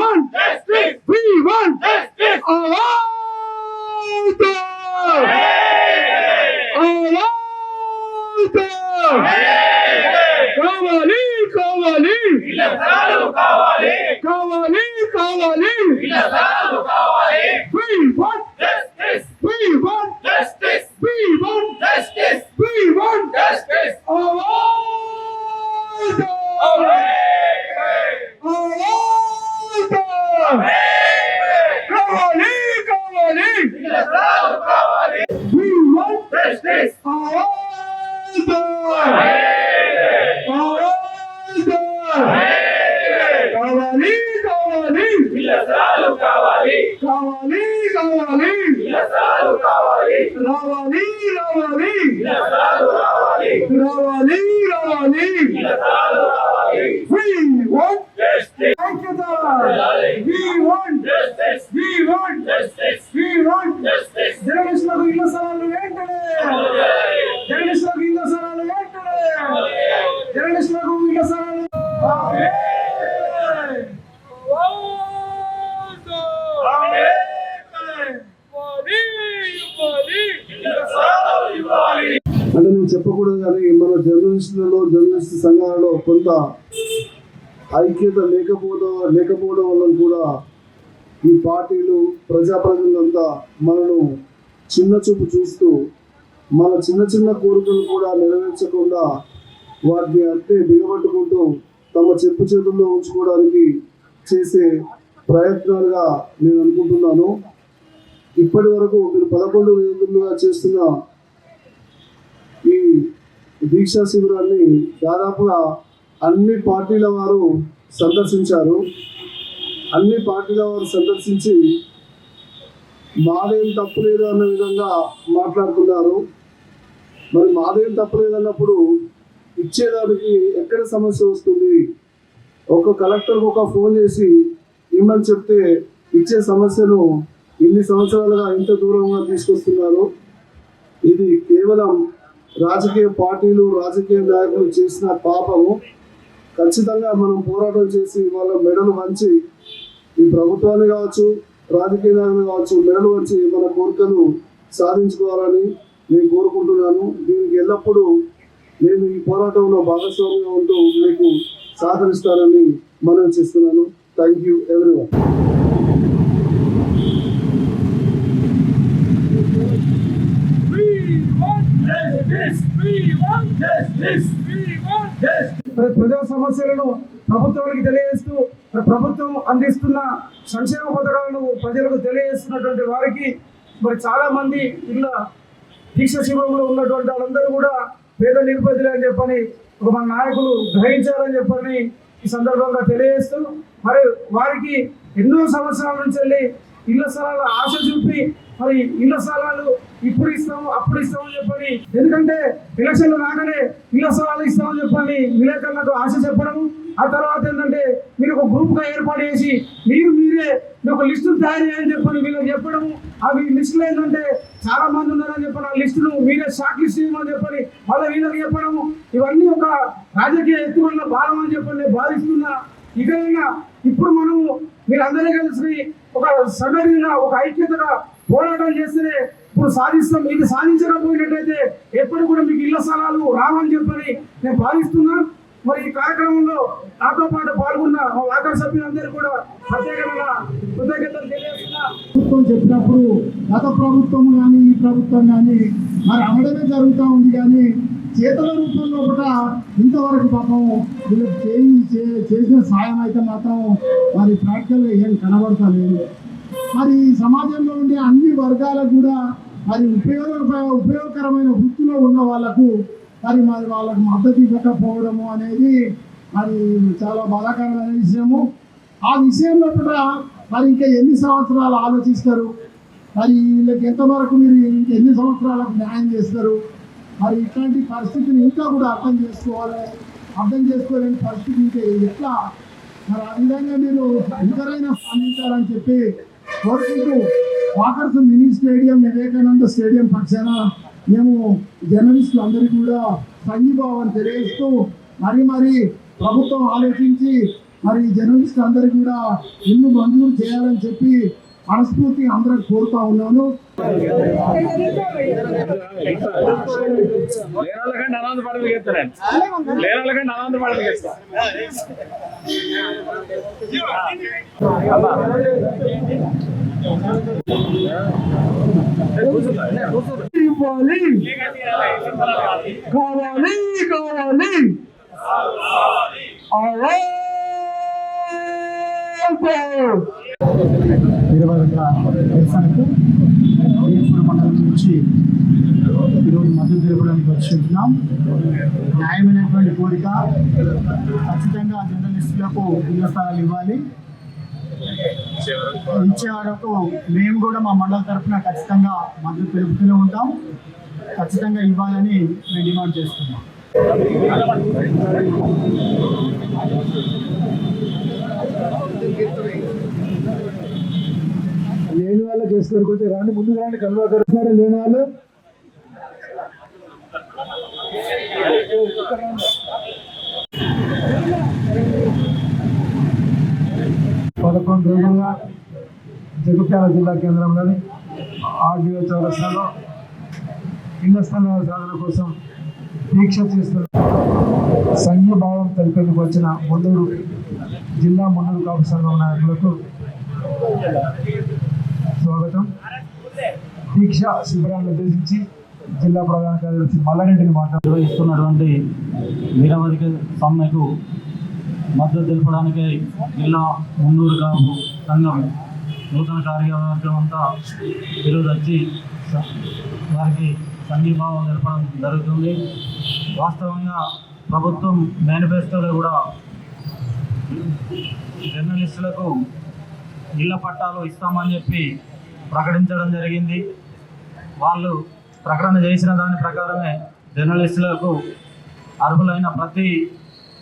want justice. We want justice. All Kawali, kawali. Ilasalu kawali. Kawali, kawali. Ilasalu kawali. We రావాలి రావాలి విలసాలు కావాలి రావాలి రావాలి విలసాలు కావాలి we want జస్టిస్ ఐక్యత we want justice we want justice we want justice జర్నలిస్టులకు ఇళ్ల స్థలాలు వెంటనే ఐక్యత లేకపోవడం లేకపోవడం వల్ల కూడా ఈ పార్టీలు ప్రజాప్రతినిధులంతా మనను చిన్న చూపు చూస్తూ మన చిన్న చిన్న కోరికలు కూడా నెరవేర్చకుండా వాటిని అంటే బిగబట్టుకుంటూ తమ చెప్పు చేతుల్లో ఉంచుకోవడానికి చేసే ప్రయత్నాలుగా నేను అనుకుంటున్నాను. ఇప్పటి వరకు మీరు పదకొండు రోజులుగా చేస్తున్న ఈ దీక్షా శిబిరాన్ని దాదాపుగా అన్ని పార్టీల వారు సందర్శించారు. అన్ని పార్టీల వారు సందర్శించి మాదేం తప్పు లేదు అన్న విధంగా మాట్లాడుతున్నారు మరి మాదేం తప్పు లేదన్నప్పుడు ఇచ్చేదానికి ఎక్కడ సమస్య వస్తుంది? ఒక కలెక్టర్కి ఒక ఫోన్ చేసి ఇమ్మని చెప్తే ఇచ్చే సమస్యను ఇన్ని సంవత్సరాలుగా ఇంత దూరంగా తీసుకొస్తున్నారు. ఇది కేవలం రాజకీయ పార్టీలు రాజకీయ నాయకులు చేసిన పాపము. ఖచ్చితంగా మనం పోరాటం చేసి వాళ్ళ మెడలు వంచి ఈ ప్రభుత్వాన్ని కావచ్చు రాజకీయ నాయకులు కావచ్చు మెడలు వంచి మన కోరికలు సాధించుకోవాలని నేను కోరుకుంటున్నాను. దీనికి ఎల్లప్పుడూ నేను ఈ పోరాటంలో భాగస్వామ్యం ఉంటూ మీకు సహకరిస్తానని మనం చేస్తున్నాను. Thank you everyone justice! ప్రజా సమస్యలను ప్రభుత్వానికి తెలియజేస్తూ ప్రభుత్వం అందిస్తున్న సంక్షేమ పథకాలను ప్రజలకు తెలియజేస్తున్నటువంటి వారికి మరి చాలా మంది ఇళ్ళ దీక్ష శిబిరంలో ఉన్నటువంటి వాళ్ళందరూ కూడా పేద నిరుపేదలే అని చెప్పని ఒక మన నాయకులు గ్రహించారని చెప్పని ఈ సందర్భంగా తెలియజేస్తూ మరి వారికి ఎన్నో సంవత్సరాల నుంచి వెళ్ళి ఇళ్ళ స్థలాల ఆశ చూపి మరి ఇళ్ళ స్థలాలు ఇప్పుడు ఇస్తాము అప్పుడు ఇస్తామని చెప్పని ఎందుకంటే ఎలక్షన్లు రాగానే ఇళ్ళ స్థలాలు ఇస్తామని చెప్పని విలేకరులకు ఆశ చెప్పడం ఆ తర్వాత ఏంటంటే మీరు ఒక గ్రూప్గా ఏర్పాటు చేసి మీరు మీరే మీరు ఒక లిస్టును తయారు చేయని చెప్పని వీళ్ళకి చెప్పడం అవి లిస్టులు ఏంటంటే చాలా మంది ఉన్నారని చెప్పని ఆ లిస్టును మీరే షార్ట్ లిస్ట్ చేయమని చెప్పని వాళ్ళ వీళ్ళకి చెప్పడం ఇవన్నీ ఒక రాజకీయ ఎత్తుగడల భాగం అని చెప్పని భావిస్తున్నా. ఇకైనా ఇప్పుడు మనము మీరందరూ కలిసి ఒక సంఘటనగా ఒక ఐక్యతగా పోరాటం చేస్తేనే ఇప్పుడు సాధిస్తాం. ఇది సాధించకపోయినట్టయితే ఎప్పుడు కూడా మీకు ఇళ్ళ స్థలాలు రావని చెప్పని నేను భావిస్తున్నా మరి ఈ కార్యక్రమంలో నాతో పాటు పాల్గొన్న మా వాకర్ సభ్యులందరూ కూడా ప్రత్యేకంగా కృతజ్ఞతలు తెలియజేస్తున్నా. ప్రభుత్వం చెప్పినప్పుడు గత ప్రభుత్వం కానీ ఈ ప్రభుత్వం కానీ మరి అమ్మడమే జరుగుతూ ఉంది కానీ చేతల రూపంలో కూడా ఇంతవరకు పాపం వీళ్ళకి చేయి చే- చేసిన సాయం అయితే మాత్రం మరి ప్రాక్టికల్గా ఏం కనబడతలేదు. మరి ఈ సమాజంలో ఉండే అన్ని వర్గాలకు కూడా మరి ఉపయోగ ఉపయోగకరమైన వృత్తిలో ఉన్న వాళ్ళకు మరి మరి వాళ్ళకు మద్దతు ఇవ్వకపోవడము అనేది మరి చాలా బాధాకరమైన విషయము. ఆ విషయంలో కూడా మరి ఇంకా ఎన్ని సంవత్సరాలు ఆలోచిస్తారు? మరి వీళ్ళకి ఎంతవరకు మీరు ఇంకా ఎన్ని సంవత్సరాలకు న్యాయం చేస్తారు? మరి ఇట్లాంటి పరిస్థితిని ఇంకా కూడా అర్థం చేసుకోవాలి అర్థం చేసుకోలేని పరిస్థితి ఇంకా ఎట్లా? మరి ఆ విధంగా మీరు ఎంతరైనా స్పందించాలని చెప్పి కోరుకుంటూ walkers mini stadium Vivekananda stadium పక్షాన మేము జర్నలిస్టులు అందరికీ కూడా సంఘీభావం తెలియజేస్తూ మరి మరి ప్రభుత్వం ఆలోచించి మరి జర్నలిస్టులు అందరికీ కూడా ఇల్లు మంజూరు చేయాలని చెప్పి మనస్ఫూర్తి అందరికి కోరుతా ఉన్నాను లేనాళ్ళకంటే అనంత పడలు చేస్తానండి లేనాళ్ళకంటే అనంత పడలు చేస్తా ఇవ్వాలి కావాలి కావాలి వీరభద్ర నిరసనకు వీరపూర్ మండలం నుంచి ఈరోజు మద్దతు తెలపడానికి వచ్చింటున్నాం న్యాయమైనటువంటి కోరిక ఖచ్చితంగా జర్నలిస్టులకు ఇళ్ళ స్థలాలు ఇవ్వాలి. ఇచ్చే వరకు మేము కూడా మా మండలం తరఫున ఖచ్చితంగా మద్దతు తెలుపుతూనే ఉంటాం. ఖచ్చితంగా ఇవ్వాలని మేము డిమాండ్ చేస్తున్నాం. లేని వాళ్ళ చేస్తారు కొంచెం రాండి ముందు రాండి కన్వర్టర్ లేని వాళ్ళు? పదకొండు రోజులుగా జగిత్యాల జిల్లా కేంద్రంలోని ఆర్డీఓ చౌరస్తాలో ఇళ్ళ స్థలాల సాధన కోసం దీక్ష చేస్తున్న సంఘీభావం తెలిపేందుకు వచ్చిన మున్నూరు జిల్లా మున్నూరు కాపు సంఘం నాయకులకు స్వాగతం. దీక్ష శిబిరాన్ని ఉద్దేశించి జిల్లా ప్రధాన కార్యదర్శి మల్లారెడ్డిని మాట్లాడు నిర్వహిస్తున్నటువంటి నిరవధిక సమ్మెకు మద్దతు తెలపడానికి జిల్లా మున్నూరు కాపు సంఘం నూతన కార్యవర్గం అంతా ఈరోజు వచ్చి వారికి సంఘీభావం తెలపడం జరుగుతుంది. వాస్తవంగా ప్రభుత్వం మేనిఫెస్టోలో కూడా జర్నలిస్టులకు ఇళ్ళ పట్టాలు ఇస్తామని చెప్పి ప్రకటించడం జరిగింది. వాళ్ళు ప్రకటన చేసిన దాని ప్రకారమే జర్నలిస్టులకు అర్హులైన ప్రతి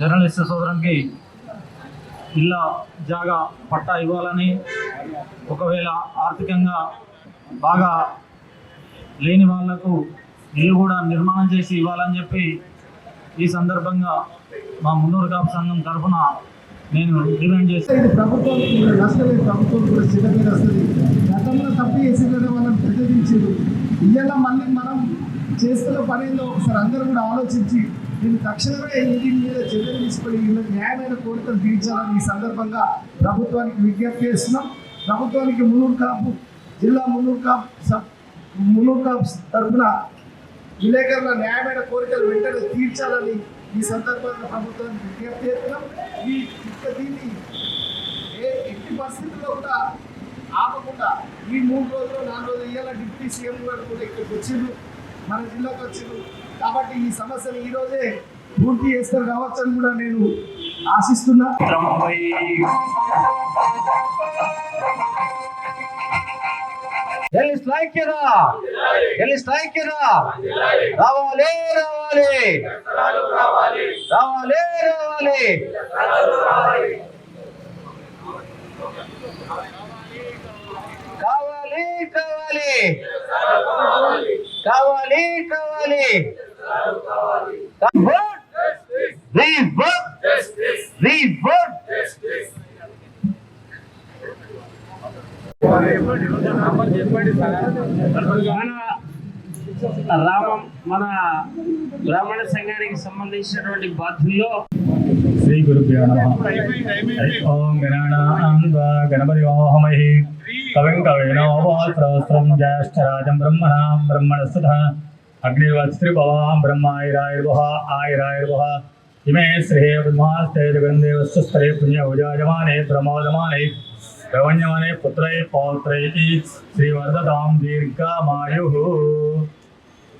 జర్నలిస్టు సోదరునికి ఇళ్ళ జాగా పట్టా ఇవ్వాలని ఒకవేళ ఆర్థికంగా బాగా లేని వాళ్ళకు ఇల్లు కూడా నిర్మాణం చేసి ఇవ్వాలని చెప్పి ఈ సందర్భంగా మా మున్నూరు కాపు సంఘం తరఫున నేను డిమాండ్ చేసి ఇది ప్రభుత్వం కూడా వస్తుంది. తప్పు చేసిందని మనం ప్రతిదించారు ఇవాళ మళ్ళీ మనం చేస్తున్న పనిలో ఒకసారి అందరూ కూడా ఆలోచించి దీన్ని తక్షణమే ఇది మీద చర్యలు తీసుకొని వీళ్ళకి న్యాయమైన కోరికలు తీర్చాలని ఈ సందర్భంగా ప్రభుత్వానికి విజ్ఞప్తి చేస్తున్నాం. ప్రభుత్వానికి మున్నూరు కాపు జిల్లా మున్నూరు కాపు సబ్ మున్నూరు కాపు తరఫున విలేకరుల న్యాయమైన కోరికలు వెంటనే తీర్చాలని ఈ సందర్భంగా ప్రభుత్వానికి విజ్ఞప్తి చేస్తున్నాం. ఈ దీన్ని ఏ ఎట్టి పరిస్థితుల్లో కూడా ఆపకుండా ఈ మూడు రోజులు నాలుగు రోజులు ఇవాళ డిప్యూటీ సీఎం గారు కూడా ఇక్కడికి వచ్చిండ్రు. మన జిల్లాకు వచ్చిండ్రు. కాబట్టి ఈ సమస్యను ఈ రోజే పూర్తి చేస్తారు కావచ్చు అని కూడా నేను ఆశిస్తున్నా. ఎల్లి స్ట్రైక్ కదా ఎల్లి స్ట్రైక్ రావాలి రావాలి. రావాలి రావాలి. కావాలి కావాలి. కావాలి కావాలి. మన రామం మన బ్రాహ్మణ సంఘానికి సంబంధించినటువంటి బాధ్యుల్లో శ్రీ గురుభ్యో నమ. ఓం గణానాం గణపతి వాహమహి కవిం కవినోపాస్త్రం జ్యేష్ఠరాజం బ్రహ్మణాం బ్రహ్మణస్తుత అగ్నివత్స్త్రిభవాం బ్రహ్మాయిరాయుర్వహ ఆయురాయుర్వహ ఇమే శ్రేయ బ్రహ్మాస్తే జగన్దేవస్వస్తరే పుణ్యభుజాయమానే ప్రమోదమానే ప్రవణ్యమానే పుత్రై పౌత్రై శ్రీవర్ధతాం దీర్ఘమాయు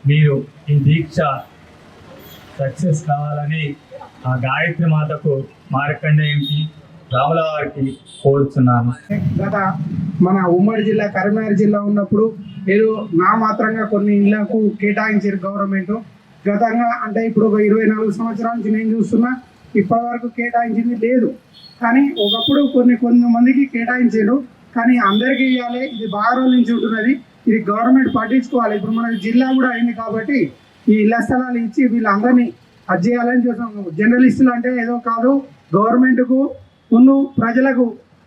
మీరు ఈ దీక్ష సక్సెస్ కావాలని ఆ గాయత్రి మాతకు మార్కండే ఏంటి? రాముల వారికి కోరుతున్నాను గత మన ఉమ్మడి జిల్లా కరీంనగర్ జిల్లా ఉన్నప్పుడు ఏదో నా మాత్రంగా కొన్ని ఇళ్ళకు కేటాయించారు గవర్నమెంట్. గతంగా అంటే ఇప్పుడు ఒక ఇరవై నాలుగు సంవత్సరాల నుంచి నేను చూస్తున్నా ఇప్పటి వరకు కేటాయించింది లేదు. కానీ ఒకప్పుడు కొన్ని కొంతమందికి కేటాయించారు. కానీ అందరికీ ఇవ్వాలి ఇది బాగా రోజుల నుంచి ఉంటున్నది. ఇది గవర్నమెంట్ పట్టించుకోవాలి. ఇప్పుడు మన జిల్లా కూడా అయింది కాబట్టి ఈ ఇళ్ళ స్థలాలు ఇచ్చి వీళ్ళందరినీ అది చేయాలని చూస్తున్నాము. జర్నలిస్టులు అంటే ఏదో కాదు గవర్నమెంట్కు ఉన్ను ప్రజలకు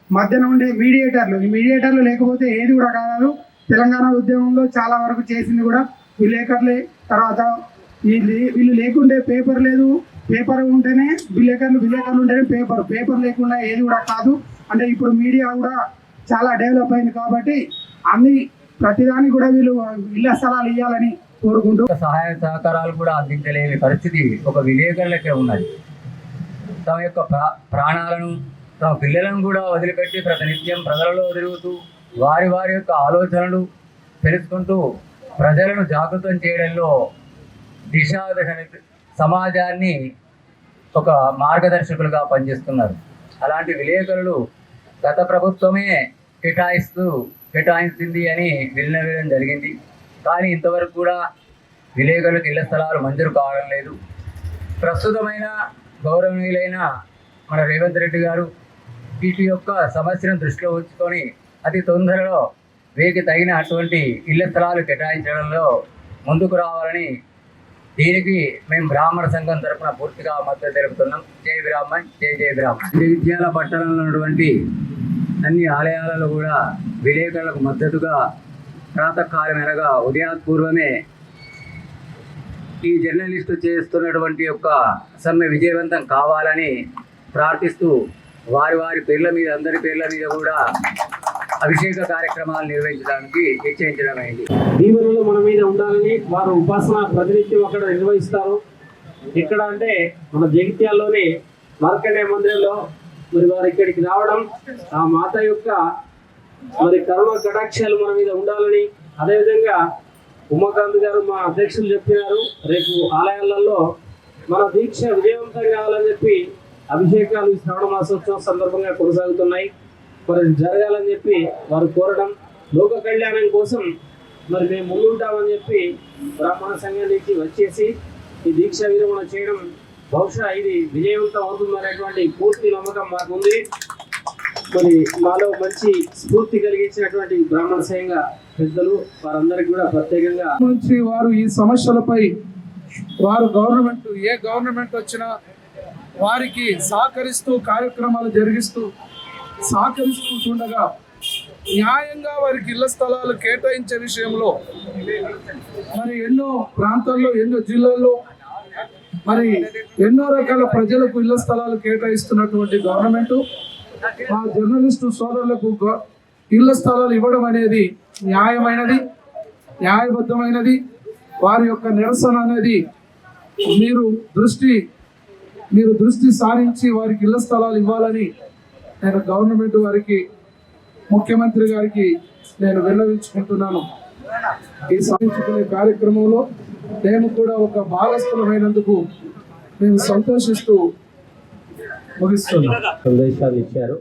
మధ్యన ఉండే మీడియేటర్లు. ఈ మీడియేటర్లు లేకపోతే ఏది కూడా కాదు. తెలంగాణ ఉద్యమంలో చాలా వరకు చేసింది కూడా విలేకరులే తర్వాత వీళ్ళు వీళ్ళు లేకుంటే పేపర్ లేదు. పేపర్ ఉంటేనే విలేకరులు విలేకరులు ఉంటేనే పేపర్. పేపర్ లేకుండా ఏది కూడా కాదు. అంటే ఇప్పుడు మీడియా కూడా చాలా డెవలప్ అయింది కాబట్టి అన్ని ప్రతిదానికి కూడా వీళ్ళు ఇళ్ళ స్థలాలు ఇవ్వాలని కోరుకుంటూ సహాయ సహకారాలు కూడా అందించలేని పరిస్థితి ఒక విలేకరులకే ఉన్నది. తమ యొక్క ప్రా ప్రాణాలను తమ పిల్లలను కూడా వదిలిపెట్టి ప్రతినిత్యం ప్రజలలో తిరుగుతూ వారి వారి యొక్క ఆలోచనలు తెలుసుకుంటూ ప్రజలను జాగృతం చేయడంలో దిశాదశ సమాజాన్ని ఒక మార్గదర్శకులుగా పనిచేస్తున్నారు. అలాంటి విలేకరులు గత ప్రభుత్వమే కేటాయిస్తూ కేటాయించింది అని విన్నవేయడం జరిగింది. కానీ ఇంతవరకు కూడా విలేకరులకు ఇళ్ళ స్థలాలు మంజూరు కావడం లేదు. ప్రస్తుతమైన గౌరవనీయులైన మన రేవంత్ రెడ్డి గారు వీటి యొక్క సమస్యను దృష్టిలో ఉంచుకొని అతి తొందరలో వీరికి తగిన అటువంటి ఇళ్ళ స్థలాలు కేటాయించడంలో ముందుకు రావాలని దీనికి మేము బ్రాహ్మణ సంఘం తరఫున పూర్తిగా మద్దతు తెలుపుతున్నాం. జై బ్రాహ్మణ్ జై జై బ్రాహ్మణ్. శ్రీ విద్యాల పట్టణంలో ఉన్నటువంటి అన్ని ఆలయాలలో కూడా విలేకరులకు మద్దతుగా ప్రాతకాలం అనగా ఉదయాత్పూర్వమే ఈ జర్నలిస్టు చేస్తున్నటువంటి యొక్క సమ్మె విజయవంతం కావాలని ప్రార్థిస్తూ వారి వారి పేర్ల మీద అందరి పేర్ల మీద కూడా అభిషేక కార్యక్రమాలు నిర్వహించడానికి నిశ్చయించడం అయింది. దీవెనలు మన మీద ఉండాలని వారు ఉపాసన ప్రతినిత్యం అక్కడ నిర్వహిస్తారు. ఎక్కడ అంటే మన జగిత్యాల్లోని మార్కండే మందిరంలో మరి వారు ఇక్కడికి రావడం ఆ మాత యొక్క మరి కరుణ కటాక్షాలు మన మీద ఉండాలని అదేవిధంగా ఉమాకాంత్ గారు మా అధ్యక్షులు చెప్పినారు. రేపు ఆలయాలలో మన దీక్ష విజయవంతం కావాలని చెప్పి అభిషేకాలు శ్రవణ శ్రావణ మాసోత్సవం సందర్భంగా కొనసాగుతున్నాయి. మరి జరగాలని చెప్పి వారు కోరడం లోక కళ్యాణం కోసం మరి మేము ముందుంటామని చెప్పి బ్రాహ్మణ సంఘం నుంచి వచ్చేసి ఈ దీక్ష విరమణ చేయడం బహుశా ఇది విజయవంతం అవుతుందనేటువంటి పూర్తి నమ్మకం మాకు ఉంది మరి మాలో మంచి స్ఫూర్తి కలిగించినటువంటి బ్రాహ్మణ సంఘ పెద్దలు వారందరికీ కూడా ప్రత్యేకంగా నుంచి వారు ఈ సమస్యలపై వారు గవర్నమెంట్ ఏ గవర్నమెంట్ వచ్చినా వారికి సహకరిస్తూ కార్యక్రమాలు జరిగిస్తూ సహకరిస్తుండగా న్యాయంగా వారికి ఇళ్ళ స్థలాలు కేటాయించే విషయంలో మరి ఎన్నో ప్రాంతాల్లో ఎన్నో జిల్లాల్లో మరి ఎన్నో రకాల ప్రజలకు ఇళ్ళ స్థలాలు కేటాయిస్తున్నటువంటి గవర్నమెంట్ ఆ జర్నలిస్టు సోదరులకు ఇళ్ళ స్థలాలు ఇవ్వడం అనేది న్యాయమైనది న్యాయబద్ధమైనది. వారి యొక్క నిరసన అనేది మీరు దృష్టి మీరు దృష్టి సారించి వారికి ఇళ్ళ స్థలాలు ఇవ్వాలని నేను గవర్నమెంట్ వారికి ముఖ్యమంత్రి గారికి నేను విన్నవించుకుంటున్నాను. ఈ సాధించుకునే కార్యక్రమంలో మేము కూడా ఒక భాగస్థులమైనందుకు మేము సంతోషిస్తూ ముగిస్తున్నాం. సందేశాలు ఇచ్చారు.